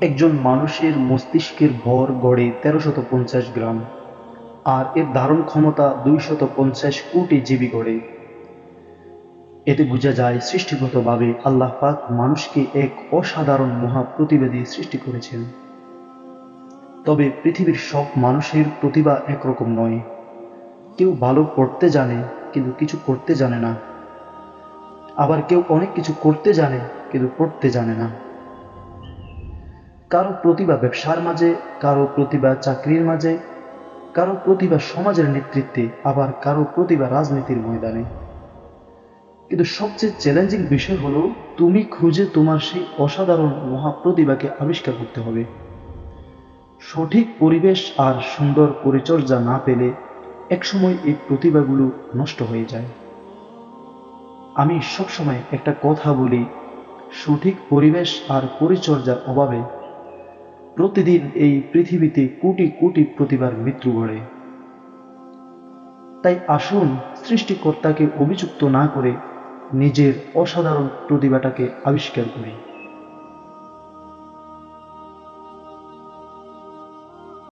একজন মানুষের মস্তিষ্কের ভর গড়ে তেরোশত পঞ্চাশ গ্রাম, আর এর ধারণ ক্ষমতা দুইশত পঞ্চাশ কোটি জিবি গড়ে। এতে বোঝা যায় সৃষ্টিগতভাবে আল্লাহ পাক মানুষকে এক অসাধারণ মহা প্রতিবাদী সৃষ্টি করেছেন। তবে পৃথিবীর সব মানুষের প্রতিভা একরকম নয়। কেউ ভালো পড়তে জানে, কিন্তু কিছু করতে জানে না। আবার কেউ অনেক কিছু করতে জানে, কিন্তু পড়তে জানে না। কারও প্রতিভা ব্যবসার মাঝে, কারও প্রতিভা চাকরির মাঝে, কারও প্রতিভা সমাজের নেতৃত্বে, আবার কারও প্রতিভা রাজনীতির ময়দানে। কিন্তু সবচেয়ে চ্যালেঞ্জিং বিষয় হলো, তুমি খুঁজে তোমার সেই অসাধারণ মহাপ্রতিভাকে আবিষ্কার করতে হবে। সঠিক পরিবেশ আর সুন্দর পরিচর্যা না পেলে একসময় এই প্রতিভাগুলো নষ্ট হয়ে যায়। আমি সবসময় একটা কথা বলি, সঠিক পরিবেশ আর পরিচর্যার অভাবে প্রতিদিন এই পৃথিবীতে কোটি কোটি প্রতিবার মৃত্যু ঘটে। তাই আসুন সৃষ্টিকর্তাকে অভিযুক্ত না করে নিজের অসাধারণ প্রতিভাটাকে আবিষ্কার করি।